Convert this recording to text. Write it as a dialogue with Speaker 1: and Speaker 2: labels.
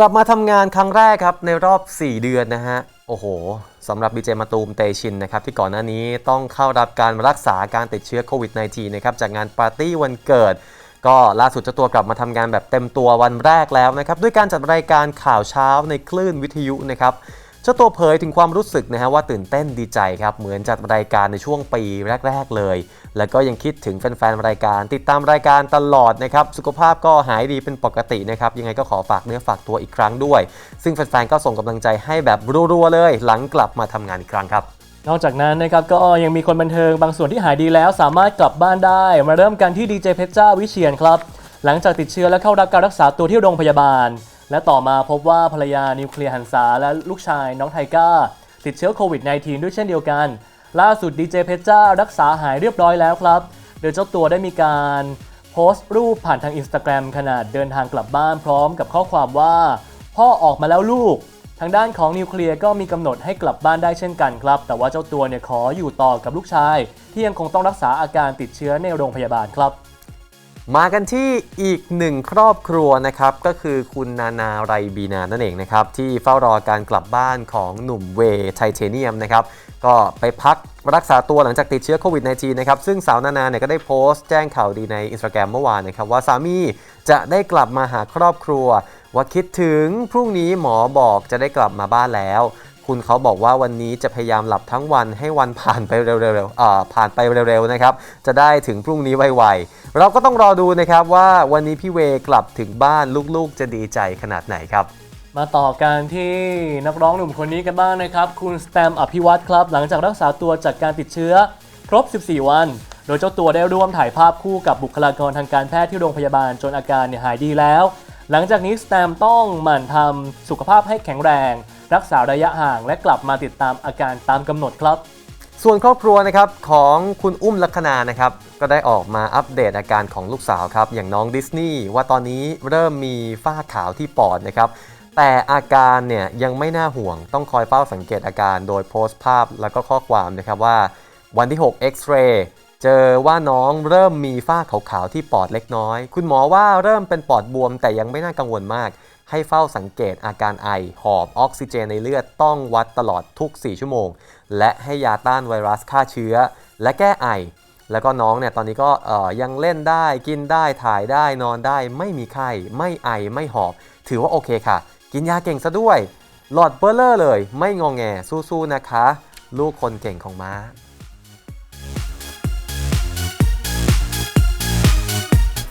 Speaker 1: กลับมาทำงานครั้งแรกครับในรอบ 4 เดือนนะฮะ โอ้โหสำหรับดีเจมาตูมเตชินนะครับที่ก่อนหน้านี้ต้องเข้ารับการรักษาการติดเชื้อโควิด -19 นะครับจากงานปาร์ตี้วันเกิด ก็ล่าสุดเจ้าตัวกลับมาทำงานแบบเต็มตัววันแรกแล้วนะครับด้วยการจัดรายการข่าวเช้าในคลื่นวิทยุนะครับ จ้าตัวเผยถึงความรู้สึกนะฮะว่าตื่นเต้นดีใจครับ เหมือนจัดรายการในช่วงปีแรก ๆ เลย แล้วก็ยังคิดถึงแฟน ๆ รายการ ติดตามรายการตลอดนะครับ สุขภาพก็หายดีเป็นปกตินะครับ ยังไงก็ขอฝากเนื้อฝากตัวอีกครั้งด้วย ซึ่งแฟน ๆ ก็ส่งกำลังใจให้แบบรัว ๆ เลย หลังกลับมาทำงานอีกครั้งครับ
Speaker 2: นอกจากนั้นนะครับก็ยังมีคนบันเทิงบางส่วนที่หายดีแล้วสามารถกลับบ้านได้ มาเริ่มกันที่ดีเจเพชรจ้าวิเชียนครับ หลังจากติดเชื้อและเข้ารับการรักษาตัวที่โรงพยาบาล และต่อมาพบว่าภรรยานิวเคลียร์หันษาและลูกชายน้องไทก้า ติดเชื้อโควิด -19 ด้วยเช่นเดียวกัน ล่าสุดดีเจเพชรจ้ารักษาหายเรียบร้อยแล้วครับ โดยเจ้าตัวได้มีการโพสต์รูปผ่านทางอินสตาแกรมขนาดเดินทางกลับบ้านพร้อมกับข้อความว่า พ่อออกมาแล้วลูก ทางด้านของนิวเคลียร์ก็มีกำหนดให้กลับบ้านได้เช่นกันครับ แต่ว่าเจ้าตัวเนี่ยขออยู่ต่อกับลูกชาย ที่ยังคงต้องรักษาอาการติดเชื้อในโรงพยาบาลครับ
Speaker 1: มากันที่อีกหนึ่งครอบครัวนะครับ ก็คือคุณนานาไรบีนานั่นเองนะครับ ที่เฝ้ารอการกลับบ้านของหนุ่มเวไทเทเนียมนะครับ ก็ไปพักรักษาตัวหลังจากติดเชื้อโควิด -19 นะครับ ซึ่งสาวนานาเนี่ยก็ได้โพสต์แจ้งข่าวดีในอินสตาแกรมเมื่อวานนะครับ ว่าสามีจะได้กลับมาหาครอบครัว ว่าคิดถึงพรุ่งนี้หมอบอกจะได้กลับมาบ้านแล้ว คุณเขาบอกว่าวันนี้จะพยายามหลับทั้งวันให้วันผ่านไปเร็วๆเอ่อผ่านไปเร็วๆนะครับ จะได้ถึงพรุ่งนี้ไวๆ เราก็ต้องรอดูนะครับว่าวันนี้พี่เวกลับถึงบ้านลูกๆ จะดีใจขนาดไหนครับ
Speaker 2: มาต่อกันที่นักร้องหนุ่มคนนี้กันบ้างนะครับ คุณสแตมอภิวัตครับ หลังจากรักษาตัวจากการติดเชื้อ ครบ 14 วัน โดยเจ้าตัวได้ร่วมถ่ายภาพคู่กับบุคลากรทางการแพทย์ที่โรงพยาบาลจนอาการเนี่ยหายดีแล้ว หลังจากนี้สแตมต้องหมั่นทำสุขภาพให้แข็งแรง รักษาระยะห่างและกลับมาติดตามอาการตามกำหนดครับ
Speaker 1: ส่วนครอบครัวนะครับของคุณอุ้มลัคนานะครับก็ได้ออกมาอัปเดตอาการของลูกสาวครับอย่างน้องดิสนีย์ว่าตอนนี้เริ่มมีฝ้าขาวที่ปอดนะครับแต่อาการเนี่ยยังไม่น่าห่วงต้องคอยเฝ้าสังเกตอาการโดยโพสต์ภาพแล้วก็ข้อความนะครับว่าวันที่6เอ็กซ เจอว่าน้องเริ่มมีฝ้าขาวๆที่ปอดเล็กน้อย คุณหมอว่าเริ่มเป็นปอดบวมแต่ยังไม่น่ากังวลมาก ให้เฝ้าสังเกตอาการไอ หอบออกซิเจนในเลือดต้องวัดตลอดทุก 4 ชั่วโมง และให้ยาต้านไวรัสฆ่าเชื้อ และแก้ไอ แล้วก็น้องเนี่ยตอนนี้ก็ยังเล่นได้กินได้ถ่ายได้นอนได้ ไม่มีไข้ไม่ไอไม่หอบ ถือว่าโอเคค่ะ กินยาเก่งซะด้วยหลอดเบอร์เลอร์เลย ไม่งองแงสู้ๆนะคะ ลูกคนเก่งของม้า